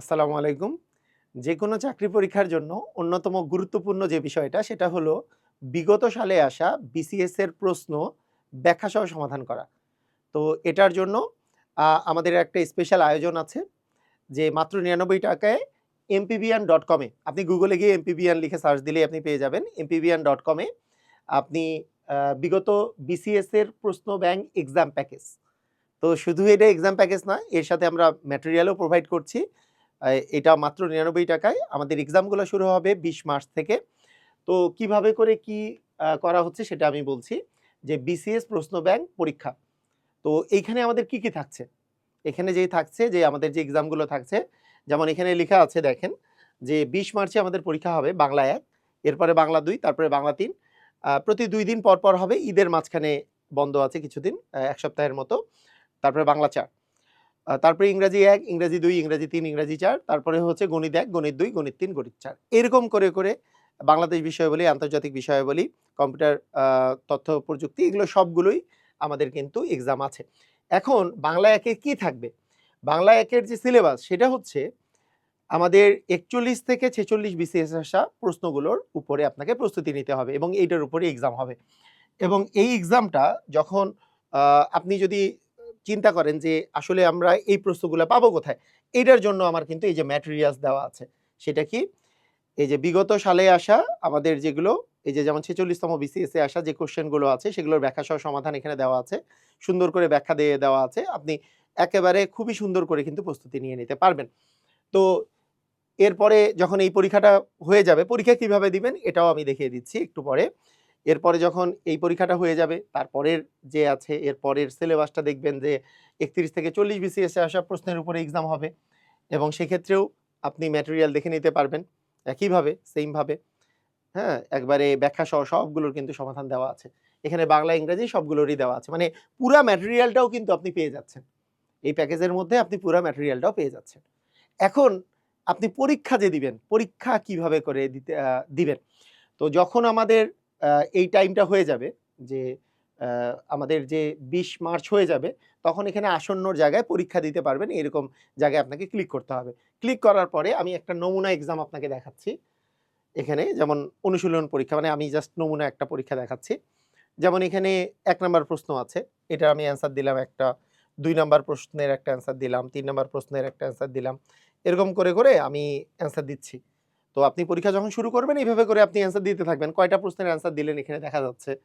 আসসালামু আলাইকুম। যে কোনো চাকরি পরীক্ষার জন্য অন্যতম গুরুত্বপূর্ণ যে বিষয়টা, সেটা হলো বিগত সালে আসা বিসিএস এর প্রশ্ন ব্যাখ্যাসহ সমাধান করা। তো এটার জন্য আমাদের একটা স্পেশাল আয়োজন আছে যে মাত্র নিরানব্বই টাকায় এমপিবিয়ান ডট কমে আপনি গুগলে গিয়ে এমপিবিয়ান লিখে সার্চ দিলেই আপনি পেয়ে যাবেন। এমপিবিয়ান ডট কমে আপনি বিগত বিসিএস এর প্রশ্ন ব্যাংক এক্সাম প্যাকেজ তো শুধু এটা এক্সাম প্যাকেজ না এর সাথে আমরা ম্যাটেরিয়ালও প্রোভাইড করছি। এটা মাত্র নিরানব্বই টাকায়। আমাদের এক্সামগুলো শুরু হবে বিশ মার্চ থেকে। তো কীভাবে করে কি করা হচ্ছে সেটা আমি বলছি। যে বিসিএস প্রশ্ন ব্যাংক পরীক্ষা। তো এইখানে আমাদের কি কি থাকছে? এখানে যেই থাকছে যে আমাদের যে এক্সামগুলো থাকছে, যেমন এখানে লেখা আছে দেখেন যে বিশ মার্চে আমাদের পরীক্ষা হবে বাংলা এক, এরপরে বাংলা দুই, তারপরে বাংলা তিন। প্রতি দুই দিন পর পর হবে ঈদের মাঝখানে বন্ধ আছে কিছুদিন এক সপ্তাহের মতো। তারপরে বাংলা চার। তারপরে ইংরাজি এক, ইংরাজি দুই, ইংরাজি তিন, ইংরাজি চার, তারপরে হচ্ছে গণিত এক, গণিত দুই, গণিত তিন, গণিত চার। এরকম করে করে বাংলাদেশ বিষয়াবলী, আন্তর্জাতিক বিষয়াবলী, কম্পিউটার তথ্য, প্রযুক্তি এগুলো সবগুলোই আমাদের কিন্তু এক্সাম আছে। এখন বাংলা একে কি থাকবে? বাংলা একের যে সিলেবাস সেটা হচ্ছে আমাদের একচল্লিশ থেকে ছেচল্লিশ বিসিএস আসা প্রশ্নগুলোর উপরে আপনাকে প্রস্তুতি নিতে হবে এবং এইটার উপরে এক্সাম হবে। এবং এই এক্সামটা যখন আপনি যদি চিন্তা করেন যে, আসলে আমরা এই প্রশ্নগুলো পাবো কোথায়? এটার জন্য আমার কিন্তু এই যে ম্যাটেরিয়ালস দেওয়া আছে, সেটা কি? এই যে বিগত সালে আসা আমাদের যেগুলো, এই যে যেমন ছেচল্লিশতম বিসিএস আসা যে কোশ্চেনগুলো আছে, সেগুলোর ব্যাখ্যা সহ সমাধান এখানে দেওয়া আছে। সুন্দর করে ব্যাখ্যা দিয়ে দেওয়া আছে। আপনি একেবারে খুবই সুন্দর করে কিন্তু প্রস্তুতি নিয়ে নিতে পারবেন। তো এরপরে যখন এই পরীক্ষাটা হয়ে যাবে, পরীক্ষা কীভাবে দিবেন, এটাও আমি দেখিয়ে দিচ্ছি একটু পরে। এরপরে যখন এই পরীক্ষাটা হয়ে যাবে তারপরের যে আছে, এর পরের সিলেবাসটা দেখবেন যে একত্রিশ থেকে চল্লিশ বিসিএসে আসা প্রশ্নের উপরে এক্সাম হবে এবং সেক্ষেত্রেও আপনি ম্যাটেরিয়াল দেখে নিতে পারবেন একইভাবে সেমভাবে হ্যাঁ একবারে ব্যাখ্যা সহ সবগুলোর কিন্তু সমাধান দেওয়া আছে। এখানে বাংলা, ইংরেজি সবগুলোরই দেওয়া আছে। মানে পুরা ম্যাটেরিয়ালটাও কিন্তু আপনি পেয়ে যাচ্ছেন। এই প্যাকেজের মধ্যে আপনি পুরা ম্যাটেরিয়ালটাও পেয়ে যাচ্ছেন। এখন আপনি পরীক্ষা যে দিবেন, পরীক্ষা কীভাবে করে দিতে দিবেন? তো যখন আমাদের এই টাইমটা হয়ে যাবে যে আমাদের যে বিশ মার্চ হয়ে যাবে, তখন এখানে আসন্নর জায়গায় পরীক্ষা দিতে পারবেন, এরকম জায়গায় আপনাকে ক্লিক করতে হবে। ক্লিক করার পরে আমি একটা নমুনা এক্সাম আপনাকে দেখাচ্ছি। এখানে যেমন অনুশীলন পরীক্ষা মানে আমি জাস্ট নমুনা একটা পরীক্ষা দেখাচ্ছি। যেমন এখানে এক নম্বর প্রশ্ন আছে, এটা আমি অ্যান্সার দিলাম একটা, দুই নম্বর প্রশ্নের একটা অ্যান্সার দিলাম, তিন নম্বর প্রশ্নের একটা অ্যান্সার দিলাম। এরকম করে করে আমি অ্যান্সার দিচ্ছি। তো আপনি পরীক্ষা যখন শুরু করবেন এইভাবে করে আপনি অ্যান্সার দিতে থাকবেন। কয়টা প্রশ্নের অ্যান্সার দিলেন এখানে দেখা যাচ্ছে।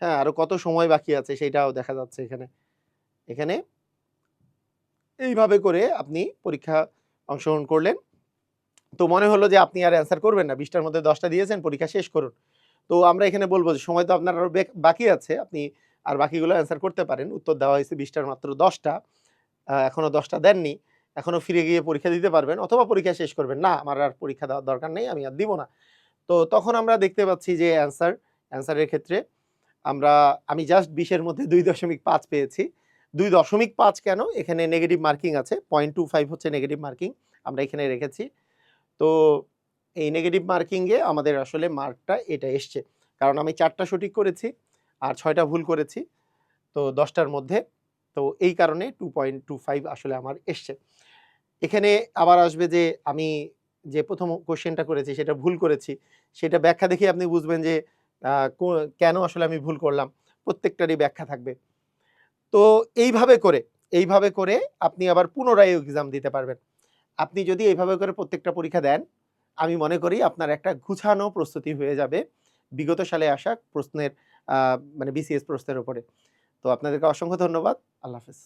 হ্যাঁ আরও কত সময় বাকি আছে সেটাও দেখা যাচ্ছে এখানে। এখানে এইভাবে করে আপনি পরীক্ষা অংশগ্রহণ করলেন। তো মনে হলো যে আপনি আর অ্যান্সার করবেন না। বিশটার মধ্যে দশটা দিয়েছেন পরীক্ষা শেষ করুন। তো আমরা এখানে বলব যে সময় তো আপনার আরও বেক- আছে। আপনি আর বাকিগুলো অ্যান্সার করতে পারেন। উত্তর দেওয়া হয়েছে বিশটার মাত্র দশটা। আহ, এখনও দশটা দেননি। এখনও ফিরে গিয়ে পরীক্ষা দিতে পারবেন অথবা পরীক্ষা শেষ করবেন, না, আমার আর পরীক্ষা দেওয়ার দরকার নেই, আমি আর দিব না। তো তখন আমরা দেখতে পাচ্ছি যে অ্যান্সার, অ্যান্সারের ক্ষেত্রে আমরা, আমি জাস্ট বিশের মধ্যে দুই দশমিক পাঁচ পেয়েছি। দুই দশমিক পাঁচ কেন? এখানে নেগেটিভ মার্কিং আছে পয়েন্ট টু ফাইভ হচ্ছে নেগেটিভ মার্কিং আমরা এখানে রেখেছি। তো এই নেগেটিভ মার্কিংয়ে আমাদের আসলে মার্কটা এটা এসছে। কারণ আমি চারটা সঠিক করেছি আর ছয়টা ভুল করেছি। তো দশটার মধ্যে তো এই কারণে টু পয়েন্ট টু ফাইভ আসলে আমার এসছে। এখানে আবার আসবে যে আমি যে প্রথম কোশ্চেনটা করেছি, সেটা ভুল করেছি, সেটা ব্যাখ্যা দেখে আপনি বুঝবেন যে কেন আসলে আমি ভুল করলাম, প্রত্যেকটারই ব্যাখ্যা থাকবে। তো এইভাবে করে এইভাবে করে আপনি আবার পুনরায় এক্সাম দিতে পারবেন। আপনি যদি এইভাবে করে প্রত্যেকটা পরীক্ষা দেন, আমি মনে করি আপনার একটা গুছানো প্রস্তুতি হয়ে যাবে বিগত সালে আসা প্রশ্নের মানে বিসিএস প্রশ্নের উপরে। তো আপনাদেরকে অসংখ্য ধন্যবাদ। আল্লাহ হাফেজ।